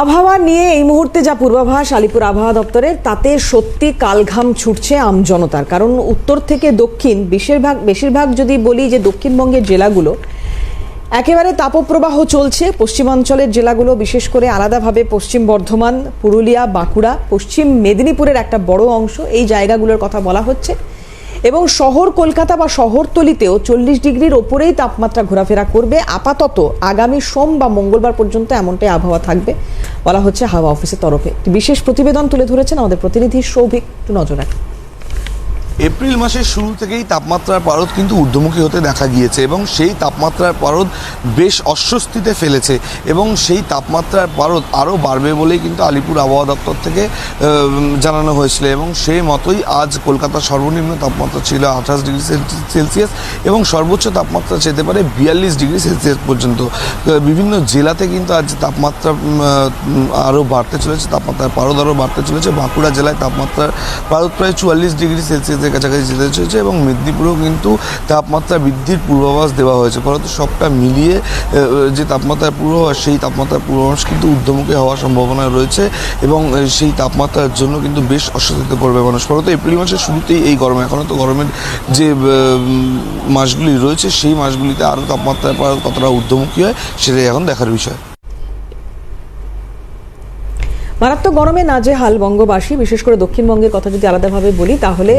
আবহাওয়া নিয়ে এই মুহূর্তে যা পূর্বাভাস, আলিপুর আবহাওয়া দপ্তরের, তাতে সত্যি কালঘাম ছুটছে আমজনতার কারণ উত্তর থেকে দক্ষিণ, বেশিরভাগ বেশিরভাগ যদি বলি যে দক্ষিণবঙ্গের জেলাগুলো, একেবারে তাপপ্রবাহ চলছে। পশ্চিমাঞ্চলের জেলাগুলো বিশেষ করে আলাদাভাবে পশ্চিম বর্ধমান, পুরুলিয়া, বাঁকুড়া, পশ্চিম মেদিনীপুরের একটা বড় অংশ এই জায়গাগুলোর কথা বলা হচ্ছে। এবং শহর কলকাতা বা শহরতলিতেও চল্লিশ ডিগ্রির ওপরেই তাপমাত্রা ঘোরাফেরা করবে। আপাতত আগামী সোম বা মঙ্গলবার পর্যন্ত এমনটাই আবহাওয়া থাকবে। বলা হচ্ছে হাওয়া অফিসের তরফে। বিশেষ প্রতিবেদন তুলে ধরেছেন আমাদের প্রতিনিধি সৌভিক। একটু নজর রাখুন। এপ্রিল মাসের শুরু থেকেই তাপমাত্রার পারদ কিন্তু ঊর্ধ্বমুখী হতে দেখা গিয়েছে এবং সেই তাপমাত্রার পারদ বেশ অস্বস্তিতে ফেলেছে এবং সেই তাপমাত্রার পারদ আরও বাড়বে বলেই কিন্তু আলিপুর আবহাওয়া দপ্তর থেকে জানানো হয়েছিল এবং সেই মতোই আজ কলকাতার সর্বনিম্ন তাপমাত্রা ছিল আঠাশ ডিগ্রি সেলসি- সেলসিয়াস এবং সর্বোচ্চ তাপমাত্রা যেতে পারে বিয়াল্লিশ ডিগ্রি সেলসিয়াস পর্যন্ত। বিভিন্ন জেলাতে কিন্তু আজ তাপমাত্রা আরও বাড়তে চলেছে, তাপমাত্রার পারদ আরও বাড়তে চলেছে। বাঁকুড়া জেলায় তাপমাত্রার পারদ প্রায় চুয়াল্লিশ ডিগ্রি সেলসিয়াসের কাছাকাছি যেতে চলেছে এবং মেদিনীপুরেও কিন্তু তাপমাত্রা বৃদ্ধির পূর্বাভাস দেওয়া হয়েছে। ফলত সবটা মিলিয়ে যে তাপমাত্রার পূর্বাভাস সেই তাপমাত্রার পূর্বাভাস কিন্তু ঊর্ধ্বমুখী হওয়ার সম্ভাবনা রয়েছে এবং সেই তাপমাত্রার জন্য কিন্তু বেশ অস্বস্তিতে পড়বে মানুষ। ফলত এপ্রিল মাসের শুরুতেই এই গরম এখনও তো গরমের যে মাসগুলি রয়েছে, সেই মাসগুলিতে আরও তাপমাত্রার পারদ কতটা ঊর্ধ্বমুখী হয়, সেটাই এখন দেখার বিষয়। মারাত্মক গরমে নাজেহাল বঙ্গবাসী। বিশেষ করে দক্ষিণবঙ্গের কথা যদি আলাদাভাবে বলি, তাহলে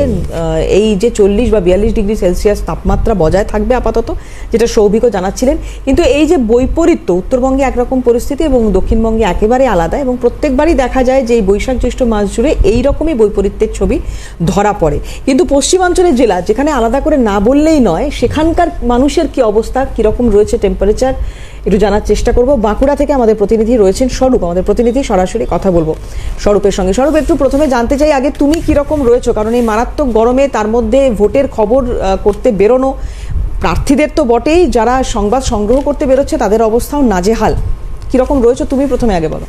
এই যে চল্লিশ বা বিয়াল্লিশ ডিগ্রি সেলসিয়াস তাপমাত্রা বজায় থাকবে আপাতত, যেটা সৌভিকও জানাচ্ছিলেন। কিন্তু এই যে বৈপরীত্য, উত্তরবঙ্গে একরকম পরিস্থিতি এবং দক্ষিণবঙ্গে একেবারে আলাদা এবং প্রত্যেকবারই দেখা যায় যে এই বৈশাখ জ্যৈষ্ঠ মাস জুড়ে এই রকমই বৈপরীত্যের ছবি ধরা পড়ে। কিন্তু পশ্চিমাঞ্চলের জেলা, যেখানে আলাদা করে না বললেই নয়, সেখানকার মানুষের কি অবস্থা, কীরকম রয়েছে টেম্পারেচার একটু জানার চেষ্টা করব। বাঁকুড়া থেকে আমাদের প্রতিনিধি রয়েছেন স্বরূপ। আমাদের প্রতিনিধি, সরাসরি কথা বলব স্বরূপের সঙ্গে। স্বরূপ, একটু প্রথমে জানতে চাই, আগে তুমি কীরকম রয়েছো? কারণ এই মারাত্মক গরমে তার মধ্যে ভোটের খবর করতে বেরোনো প্রার্থীদের তো বটেই। যারা সংবাদ সংগ্রহ করতে বেরোচ্ছে, তাদের অবস্থাও নাজেহাল। কীরকম রয়েছো তুমি? প্রথমে আগে বলো।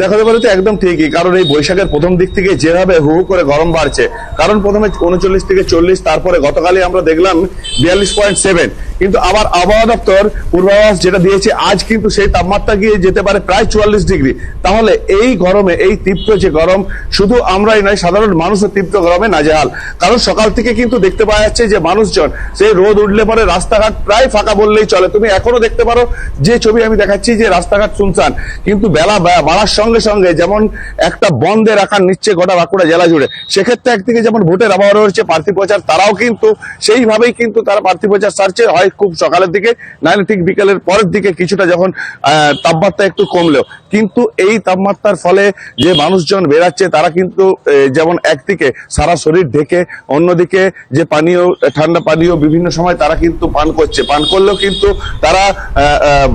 দেখাতে পারে তো একদম ঠিকই, কারণ এই বৈশাখের প্রথম দিক থেকে যেভাবে হু করে গরম বাড়ছে, কারণ প্রথমে উনচল্লিশ থেকে চল্লিশ, তারপরে গতকালই আমরা দেখলাম বিয়াল্লিশ পয়েন্ট সেভেন কিন্তু আবার আবহাওয়া দপ্তর পূর্বাভাস যেটা দিয়েছে, আজ কিন্তু সেই তাপমাত্রা গিয়ে যেতে পারে প্রায় চুয়াল্লিশ ডিগ্রি। তাহলে এই গরমে, এই তীব্র যে গরম, শুধু আমরাই নয়, সাধারণ মানুষের তীব্র গরমে নাজেহাল। কারণ সকাল থেকে কিন্তু দেখতে পাওয়া যাচ্ছে যে মানুষজন, সেই রোদ উঠলে পরে রাস্তাঘাট প্রায় ফাঁকা বললেই চলে। তুমি এখনও দেখতে পারো, যে ছবি আমি দেখাচ্ছি যে রাস্তাঘাট শুনছান কিন্তু বেলা বাড়ার সঙ্গে সঙ্গে যেমন একটা বন্ধে রাখার নিচ্ছে গোটা বাঁকুড়া জেলা জুড়ে, সেক্ষেত্রে একদিকে যেমন ভোটের আবহাওয়া রয়েছে প্রার্থী প্রচার, তারাও কিন্তু সেইভাবেই কিন্তু তারা প্রার্থী প্রচার সারছে। হয় খুব সকালের দিকে, নাহলে ঠিক বিকেলের পরের দিকে কিছুটা যখন তাপমাত্রা একটু কমলেও। কিন্তু এই তাপমাত্রার ফলে যে মানুষজন বেরাচ্ছে তারা কিন্তু যেমন একদিকে সারা শরীর ঢেকে, অন্যদিকে যে পানীয়, ঠান্ডা পানীয় বিভিন্ন সময় তারা কিন্তু পান করছে। পান করলেও কিন্তু তারা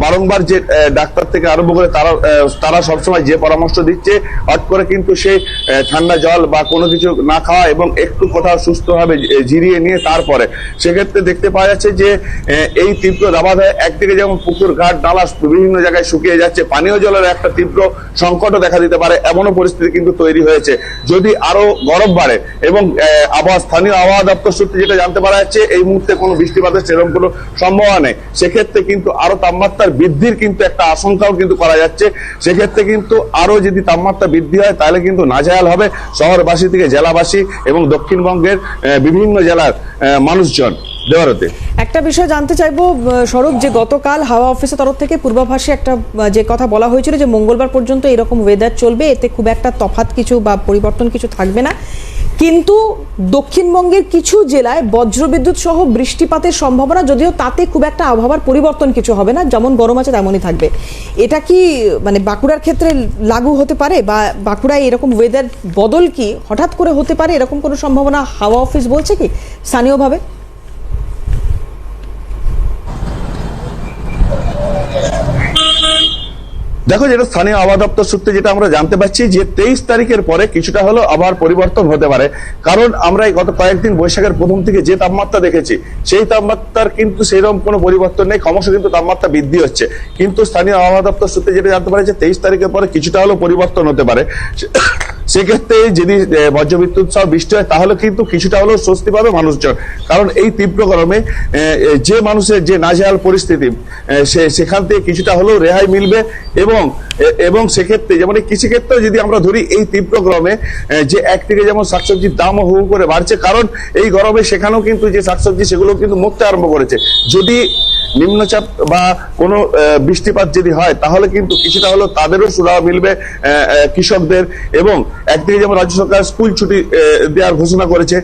বারংবার যে ডাক্তার থেকে আরম্ভ করে তারা তারা সবসময় যে পরামর্শ দিচ্ছে হট করে কিন্তু সেই ঠান্ডা জল বা কোনো কিছু না খাওয়া এবং একটু কোথাও সুস্থভাবে জিরিয়ে নিয়ে তারপরে। সেক্ষেত্রে দেখতে পাওয়া যাচ্ছে যে এই তীব্র দাবাধায় একদিকে যেমন পুকুর, ঘাট নালা বিভিন্ন জায়গায় শুকিয়ে যাচ্ছে, পানীয় জলের একটা তীব্র সংকটও দেখা দিতে পারে, এমনও পরিস্থিতি কিন্তু তৈরি হয়েছে। যদি আরও গরম বাড়ে এবং আবহাওয়া, স্থানীয় আবহাওয়া দপ্তর সূত্রে যেটা জানতে পারা যাচ্ছে, এই মুহূর্তে কোনো বৃষ্টিপাতের সেরকম কোনো সম্ভাবনা নেই। সেক্ষেত্রে কিন্তু আরও তাপমাত্রার বৃদ্ধির কিন্তু একটা আশঙ্কাও কিন্তু করা যাচ্ছে। সেক্ষেত্রে কিন্তু আরও যদি তাপমাত্রা বৃদ্ধি হয়, তাহলে কিন্তু নাজেহাল হবে শহরবাসী থেকে জেলাবাসী এবং দক্ষিণবঙ্গের বিভিন্ন জেলার মানুষজন। একটা বিষয় জানতে চাইব স্বরূপ যে গতকাল হাওয়া অফিসের তরফ থেকে পূর্বাভাসে একটা যে কথা বলা হয়েছিল যে মঙ্গলবার পর্যন্ত এরকম ওয়েদার চলবে, এতে খুব একটা তফাৎ কিছু বা পরিবর্তন কিছু থাকবে না। কিন্তু দক্ষিণবঙ্গের কিছু জেলায় বজ্রবিদ্যুৎ সহ বৃষ্টিপাতের সম্ভাবনা, যদিও তাতে খুব একটা আবহাওয়ার পরিবর্তন কিছু হবে না, যেমন গরম আছে তেমনই থাকবে। এটা কি মানে বাঁকুড়ার ক্ষেত্রে লাগু হতে পারে বা বাঁকুড়ায় এরকম ওয়েদার বদল কি, হঠাৎ করে হতে পারে এরকম কোনো সম্ভাবনা হাওয়া অফিস বলছে কি, স্থানীয়ভাবে? দেখো যেটা স্থানীয় আবহাওয়া দপ্তর সূত্রে যেটা আমরা জানতে পারছি যে তেইশ তারিখের পরে কিছুটা হলো আবার পরিবর্তন হতে পারে। কারণ আমরা গত কয়েকদিন বৈশাখের প্রথম থেকে যে তাপমাত্রা দেখেছি, সেই তাপমাত্রার কিন্তু সেরকম কোনো পরিবর্তন নেই। ক্রমশ কিন্তু তাপমাত্রা বৃদ্ধি হচ্ছে। কিন্তু স্থানীয় আবহাওয়া দপ্তর সূত্রে যেটা জানতে পারে যে তেইশ তারিখের পরে কিছুটা হলো পরিবর্তন হতে পারে। সেক্ষেত্রে যদি বজ্র বজ্রবিদ্যুৎ সহ বৃষ্টি হয়, তাহলে কিন্তু কিছুটা হলেও স্বস্তি পাবে মানুষজন। কারণ এই তীব্র গরমে যে মানুষের যে নাজেহাল পরিস্থিতি সেখান থেকে কিছুটা হলেও রেহাই মিলবে এবং এবং সেক্ষেত্রে যেমন এই কৃষিক্ষেত্রে যদি আমরা ধরি এই তীব্র গরমে যে একদিকে যেমন শাকসবজির দামও হু করে বাড়ছে, কারণ এই গরমে সেখানেও কিন্তু যে শাকসবজি সেগুলো কিন্তু মরতে আরম্ভ করেছে। যদি নিম্নচাপ বা কোনো বৃষ্টিপাত যদি হয়, তাহলে কিন্তু কিছুটা হলেও তাদেরও সুরাহা মিলবে কৃষকদের। এবং একদিকে যেমন রাজ্য সরকার স্কুল ছুটি দেওয়ার ঘোষণা করেছে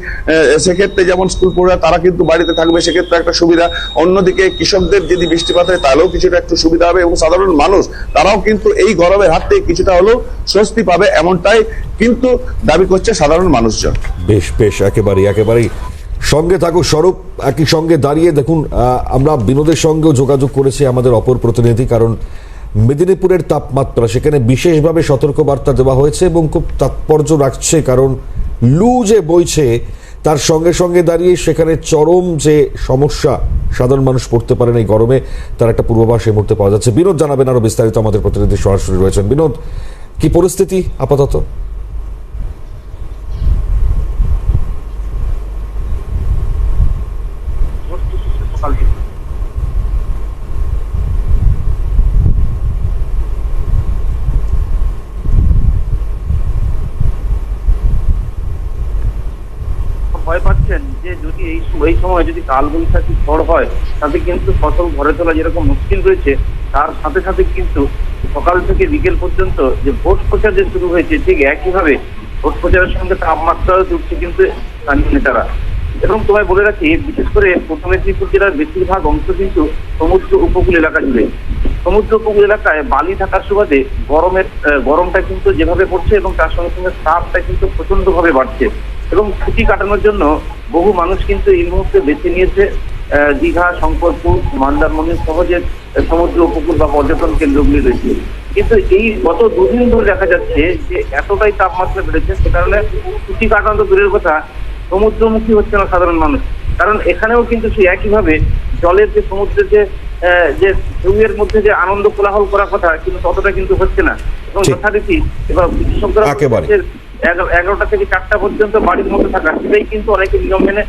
সেক্ষেত্রে যেমন স্কুল পড়ুয়া তারা কিন্তু বাড়িতে থাকবে, সেক্ষেত্রে একটা সুবিধা। অন্যদিকে কৃষকদের যদি বৃষ্টিপাত হয়, তাহলেও কিছুটা একটু সুবিধা হবে। এবং সাধারণ মানুষ, তারাও কিন্তু এই গরমের হাত থেকে কিছুটা হলেও স্বস্তি পাবে এমনটাই কিন্তু দাবি করছে সাধারণ মানুষজন। বেশ বেশ, একেবারেই একেবারেই। সঙ্গে থাকুক স্বরূপ, একই সঙ্গে দাঁড়িয়ে দেখুন আমরা বিনোদের সঙ্গেও যোগাযোগ করেছি আমাদের অপর প্রতিনিধি, কারণ মেদিনীপুরের তাপমাত্রা, সেখানে বিশেষভাবে সতর্কবার্তা দেওয়া হয়েছে এবং খুব তাৎপর্য রাখছে, কারণ লু যে বইছে তার সঙ্গে সঙ্গে দাঁড়িয়ে সেখানে চরম যে সমস্যা সাধারণ মানুষ পড়তে পারেন এই গরমে, তার একটা পূর্বাভাস এই মুহূর্তে পাওয়া যাচ্ছে। বিনোদ জানাবেন আরও বিস্তারিত আমাদের প্রতিনিধি সরাসরি রয়েছেন। বিনোদ, কি পরিস্থিতি আপাতত ভয় পাচ্ছেন যে যদি এই এই সময় যদি কালবৈশাখী ঝড় হয়, তাতে কিন্তু ফসল ঘরে তোলা যেরকম মুশকিল রয়েছে, তার সাথে সাথে কিন্তু সকাল থেকে বিকেল পর্যন্ত যে ভোট প্রচার যে শুরু হয়েছে, ঠিক একইভাবে ভোট প্রচারের সঙ্গে তাপমাত্রাও জুড়ছে কিন্তু স্থানীয় নেতারা। এবং তোমায় বলে রাখি, বিশেষ করে পূর্ব মেদিনীপুর জেলার বেশিরভাগ অংশ কিন্তু সমুদ্র উপকূল এলাকা জুড়ে। সমুদ্র উপকূল এলাকায় বালি থাকার সুবাদে গরমের গরমটা কিন্তু যেভাবে পড়ছে এবং তার সঙ্গে সঙ্গে তাপটা কিন্তু প্রচণ্ড ভাবে বাড়ছে। এবং ছুটি কাটানোর জন্য বহু মানুষ কিন্তু এই মুহূর্তে বেছে নিয়েছে দীঘা শঙ্করপুর মন্দারমণি সহ যে সমুদ্র উপকূল বা পর্যটন কেন্দ্রগুলি রয়েছে। কিন্তু এই গত দুদিন ধরে দেখা যাচ্ছে যে এতটাই তাপমাত্রা বেড়েছে সে কারণে ছুটি কাটানো তো দূরের কথা সমুদ্রমুখী হচ্ছে না সাধারণ মানুষ। কারণ এখানেও কিন্তু সেই একইভাবে জলের যে সমুদ্রের যে যে ঢেউয়ের মধ্যে যে আনন্দ কোলাহল করার কথা কিন্তু ততটা কিন্তু হচ্ছে না। এবং। যথারীতি এবার বিশেষজ্ঞরা এগারোটা থেকে চারটা পর্যন্ত বাড়ির মধ্যে থাকা। সেটাই কিন্তু অনেকে নিয়ম মেনে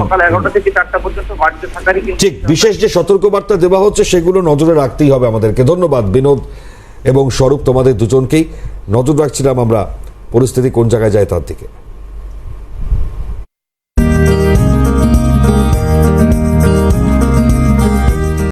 সকাল এগারোটা থেকে চারটা পর্যন্ত বাড়িতে থাকারই কিন্তু ঠিক বিশেষ যে সতর্কবার্তা দেওয়া হচ্ছে সেগুলো নজরে রাখতেই হবে আমাদেরকে। ধন্যবাদ বিনোদ এবং স্বরূপ তোমাদের দুজনকেই। নজর রাখছিলাম আমরা পরিস্থিতি কোন জায়গায় যায় তার দিকে।